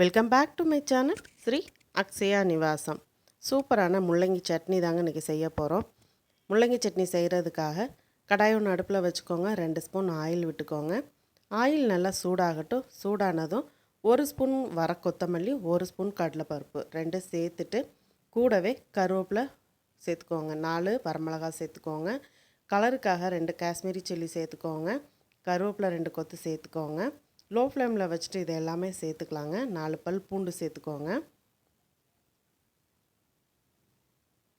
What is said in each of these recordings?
Welcome back to my channel Sri Akshaya Nivasam சூப்பரான முள்ளங்கி சட்னி தாங்க இன்றைக்கி செய்ய போகிறோம் முள்ளங்கி சட்னி செய்கிறதுக்காக கடாய் ஒன்று அடுப்பில் வச்சுக்கோங்க. ரெண்டு ஸ்பூன் ஆயில் விட்டுக்கோங்க. ஆயில் நல்லா சூடாகட்டும். சூடானதும் ஒரு ஸ்பூன் வர கொத்தமல்லி ஒரு ஸ்பூன் கடலைப்பருப்பு. ரெண்டும் சேர்த்துட்டு கூடவே கருவேப்பிலை சேர்த்துக்கோங்க. நாலு வரமிளகாய் சேர்த்துக்கோங்க. கலருக்காக ரெண்டு காஷ்மீரி சில்லி சேர்த்துக்கோங்க. கருவேப்பிலை ரெண்டு கொத்து சேர்த்துக்கோங்க. லோ ஃப்ளேமில் வச்சுட்டு இது எல்லாமே சேர்த்துக்கலாங்க. நாலு பல் பூண்டு சேர்த்துக்கோங்க.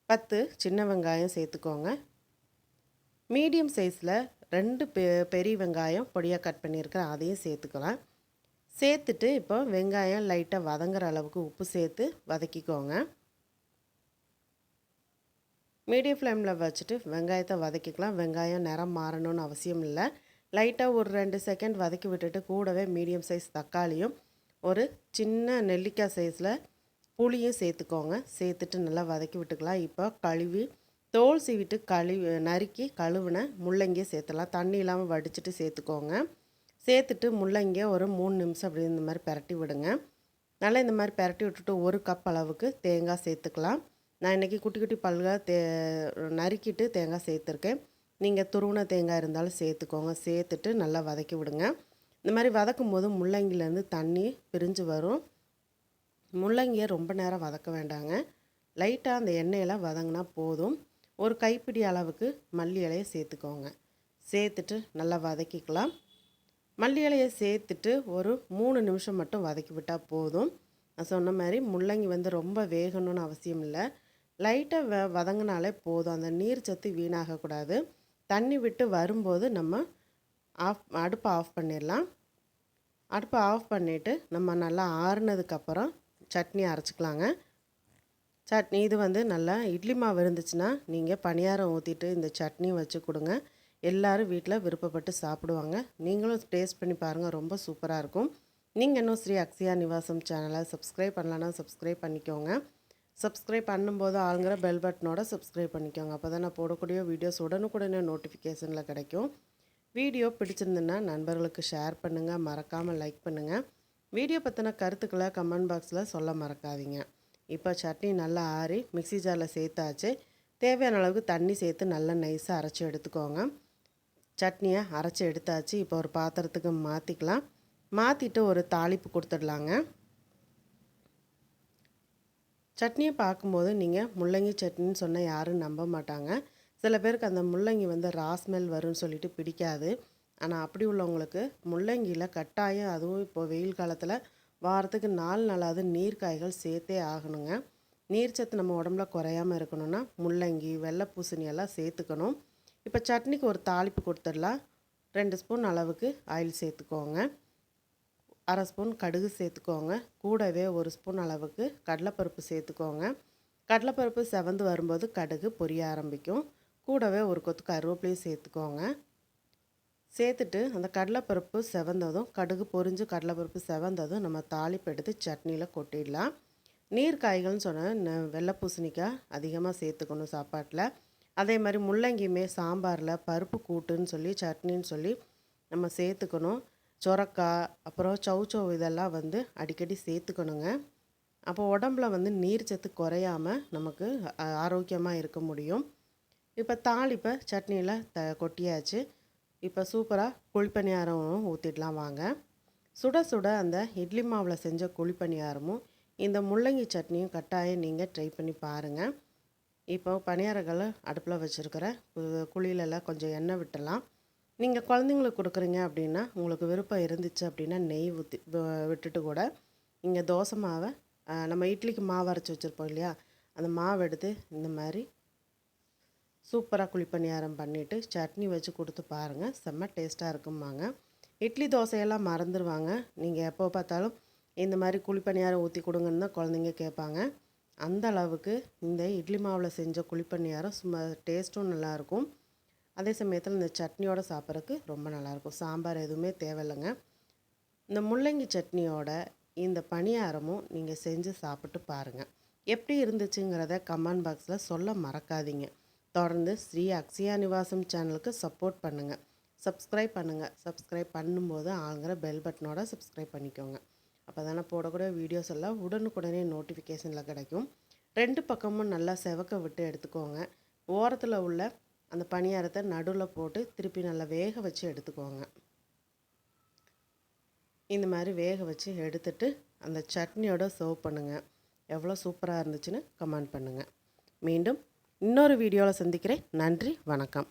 பத்து சின்ன வெங்காயம் சேர்த்துக்கோங்க. மீடியம் சைஸில் ரெண்டு பெ பெரிய வெங்காயம் பொடியாக கட் பண்ணியிருக்கிறேன் அதையும் சேர்த்துக்கலாம். சேர்த்துட்டு இப்போ வெங்காயம் லைட்டாக வதங்குற அளவுக்கு உப்பு சேர்த்து வதக்கிக்கோங்க. மீடியம் ஃப்ளேமில் வச்சுட்டு வெங்காயத்தை வதக்கிக்கலாம். வெங்காயம் நிறம் மாறணும்னு அவசியம் இல்லை. லைட்டாக ஒரு ரெண்டு செகண்ட் வதக்கி விட்டுட்டு கூடவே மீடியம் சைஸ் தக்காளியும் ஒரு சின்ன நெல்லிக்காய் சைஸில் புளியும் சேர்த்துக்கோங்க. சேர்த்துட்டு நல்லா வதக்கி விட்டுக்கலாம். இப்போ கழுவி தோல் சீவிட்டு கழுவி நறுக்கி கழுவின முள்ளங்கியை சேர்த்துலாம் தண்ணி இல்லாமல் வடிச்சிட்டு சேர்த்துக்கோங்க. சேர்த்துட்டு முள்ளங்கியை ஒரு மூணு நிமிஷம் அப்படி இந்த மாதிரி பரட்டி விடுங்க. நல்லா இந்த மாதிரி பரட்டி விட்டுட்டு ஒரு கப் அளவுக்கு தேங்காய் சேர்த்துக்கலாம். நான் இன்றைக்கி குட்டி குட்டி பல்காக தே நறுக்கிட்டு தேங்காய் சேர்த்துருக்கேன். நீங்கள் துருவன தேங்காய் இருந்தாலும் சேர்த்துக்கோங்க. சேர்த்துட்டு நல்லா வதக்கி விடுங்க. இந்த மாதிரி வதக்கும் போது முள்ளங்கிலேருந்து தண்ணி பிரிஞ்சு வரும். முள்ளங்கியை ரொம்ப நேரம் வதக்க வேண்டாங்க. லைட்டாக அந்த எண்ணெயெல்லாம் வதங்கினா போதும். ஒரு கைப்பிடி அளவுக்கு மல்லி இலையை சேர்த்துக்கோங்க. சேர்த்துட்டு நல்லா வதக்கிக்கலாம். மல்லி இலையை சேர்த்துட்டு ஒரு மூணு நிமிஷம் மட்டும் வதக்கி விட்டால் போதும். நான் சொன்ன மாதிரி முள்ளங்கி வந்து ரொம்ப வேகணும்னு அவசியம் இல்லை. லைட்டாக வ வதங்கினாலே போதும். அந்த நீர் சத்து வீணாகக்கூடாது தண்ணி விட்டு வரும்போது நம்ம ஆஃப் அடுப்பை ஆஃப் பண்ணிடலாம். அடுப்பை ஆஃப் பண்ணிவிட்டு நம்ம நல்லா ஆறுனதுக்கப்புறம் சட்னி அரைச்சிக்கலாங்க. சட்னி இது வந்து நல்லா இட்லி மாவு இருந்துச்சுன்னா நீங்கள் பணியாரம் ஊற்றிட்டு இந்த சட்னி வச்சு கொடுங்க. எல்லோரும் வீட்டில் விருப்பப்பட்டு சாப்பிடுவாங்க. நீங்களும் டேஸ்ட் பண்ணி பாருங்கள் ரொம்ப சூப்பராக இருக்கும். நீங்கள் இன்னும் ஸ்ரீ அக்ஸியா நிவாசம் சேனலை சப்ஸ்கிரைப் பண்ணலன்னா சப்ஸ்கிரைப் பண்ணிக்கோங்க. சப்ஸ்கிரைப் பண்ணும்போது ஆளுங்கிற பெல் பட்டனோட சப்ஸ்கிரைப் பண்ணிக்கோங்க. அப்போ தான் நான் போடக்கூடிய வீடியோஸ் உடனுக்குடனே நோட்டிஃபிகேஷனில் கிடைக்கும். வீடியோ பிடிச்சிருந்துன்னா நண்பர்களுக்கு ஷேர் பண்ணுங்கள் மறக்காமல் லைக் பண்ணுங்கள் வீடியோ பற்றின கருத்துக்களை கமெண்ட் பாக்ஸில் சொல்ல மறக்காதீங்க. இப்போ சட்னி நல்லா ஆறி மிக்சி ஜாரில் சேர்த்தாச்சு. தேவையான அளவுக்கு தண்ணி சேர்த்து நல்லா நைஸாக அரைச்சி எடுத்துக்கோங்க. சட்னியை அரைச்சி எடுத்தாச்சு. இப்போ ஒரு பாத்திரத்துக்கு மாற்றிக்கலாம் மாற்றிட்டு ஒரு தாளிப்பு கொடுத்துடலாங்க. சட்னியை பார்க்கும்போது நீங்கள் முள்ளங்கி சட்னின்னு சொன்னால் யாரும் நம்ப மாட்டாங்க. சில பேருக்கு அந்த முள்ளங்கி வந்து ராஸ்மெல் வரும்னு சொல்லிட்டு பிடிக்காது. ஆனால் அப்படி உள்ளவங்களுக்கு முள்ளங்கியில் கட்டாயம் அதுவும் இப்போ வெயில் காலத்தில் வாரத்துக்கு நாலு நாளாவது நீர்க்காய்கள் சேர்த்தே ஆகணுங்க. நீர்ச்சத்து நம்ம உடம்புல குறையாமல் இருக்கணும்னா முள்ளங்கி வெள்ளை பூசணி எல்லாம் சேர்த்துக்கணும். இப்போ சட்னிக்கு ஒரு தாளிப்பு கொடுத்துடலாம். ரெண்டு ஸ்பூன் அளவுக்கு ஆயில் சேர்த்துக்கோங்க. அரை ஸ்பூன் கடுகு சேர்த்துக்கோங்க. கூடவே ஒரு ஸ்பூன் அளவுக்கு கடலைப்பருப்பு சேர்த்துக்கோங்க. கடலைப்பருப்பு செவந்து வரும்போது கடுகு பொரிய ஆரம்பிக்கும். கூடவே ஒரு கொத்து கருவேப்பிலையும் சேர்த்துக்கோங்க. சேர்த்துட்டு அந்த கடலைப்பருப்பு செவந்ததும் கடுகு பொரிஞ்சு கடலைப்பருப்பு செவந்ததும் நம்ம தாளிப்பு எடுத்து சட்னியில் கொட்டிடலாம். நீர் காய்கள்னு சொன்னால் வெள்ளை பூசணிக்காய் அதிகமாக சேர்த்துக்கணும் சாப்பாட்டில். அதே மாதிரி முள்ளங்கியுமே சாம்பாரில் பருப்பு கூட்டுன்னு சொல்லி சட்னின்னு சொல்லி நம்ம சேர்த்துக்கணும். சொரக்காய் அப்புறம் சௌச்சௌ இதெல்லாம் வந்து அடிக்கடி சேர்த்துக்கணுங்க. அப்போ உடம்புல வந்து நீர் சத்து குறையாமல் நமக்கு ஆரோக்கியமாக இருக்க முடியும். இப்போ தாளிப்பை சட்னியில் த கொட்டியாச்சு. இப்போ சூப்பராக குழிப்பணியாரம் ஊற்றிடலாம் வாங்க. சுட சுட அந்த இட்லி மாவில் செஞ்ச குழிப்பணியாரமும் இந்த முள்ளங்கி சட்னியும் கட்டாயம் நீங்கள் ட்ரை பண்ணி பாருங்கள் இப்போ பணியாரங்களை அடுப்பில் வச்சுருக்கிற குழியிலலாம் கொஞ்சம் எண்ணெய் விட்டலாம் நீங்கள் குழந்தைங்களுக்கு கொடுக்குறீங்க அப்படின்னா உங்களுக்கு விருப்பம் இருந்துச்சு அப்படின்னா நெய் ஊற்றி விட்டுட்டு கூட நீங்கள் தோசை மாவை நம்ம இட்லிக்கு மாவு அரைச்சி வச்சுருப்போம் இல்லையா? அந்த மாவு எடுத்து இந்த மாதிரி சூப்பராக குழிப்பணியாரம் பண்ணிவிட்டு சட்னி வச்சு கொடுத்து பாருங்கள் செம்ம டேஸ்ட்டாக இருக்குமாங்க இட்லி தோசையெல்லாம் மறந்துடுவாங்க நீங்கள் எப்போ பார்த்தாலும் இந்த மாதிரி குழிப்பணியாரம் ஊற்றி கொடுங்கன்னு தான் குழந்தைங்க கேட்பாங்க. அந்த அளவுக்கு இந்த இட்லி மாவில் செஞ்ச குழிப்பணியாரம் சும்மா டேஸ்ட்டும் நல்லாயிருக்கும் அதே சமயத்தில் இந்த சட்னியோடு சாப்பிட்றதுக்கு ரொம்ப நல்லாயிருக்கும். சாம்பார் எதுவுமே தேவையில்லைங்க. இந்த முள்ளங்கி சட்னியோட இந்த பணியாரமும் நீங்கள் செஞ்சு சாப்பிட்டு பாருங்கள் எப்படி இருந்துச்சுங்கிறத கமெண்ட் பாக்ஸில் சொல்ல மறக்காதீங்க. தொடர்ந்து ஸ்ரீ அக்ஷயா நிவாசம் சேனலுக்கு சப்போர்ட் பண்ணுங்கள் சப்ஸ்கிரைப் பண்ணுங்கள் சப்ஸ்கிரைப் பண்ணும்போது ஆளுங்கிற பெல் பட்டனோட சப்ஸ்கிரைப் பண்ணிக்கோங்க. அப்போ தானே போடக்கூடிய வீடியோஸ் எல்லாம் உடனுக்குடனே நோட்டிஃபிகேஷனில் கிடைக்கும். ரெண்டு பக்கமும் நல்லா செவக்க விட்டு எடுத்துக்கோங்க. ஓரத்தில் உள்ள அந்த பணியாரத்தை நடுவில் போட்டு திருப்பி நல்லா வேக வச்சு எடுத்துக்கோங்க. இந்த மாதிரி வேக வச்சு எடுத்துட்டு அந்த சட்னியோட சர்வ் பண்ணுங்கள் எவ்வளோ சூப்பராக இருந்துச்சுன்னு கமெண்ட் பண்ணுங்கள் மீண்டும் இன்னொரு வீடியோவில் சந்திக்கிறேன். நன்றி வணக்கம்.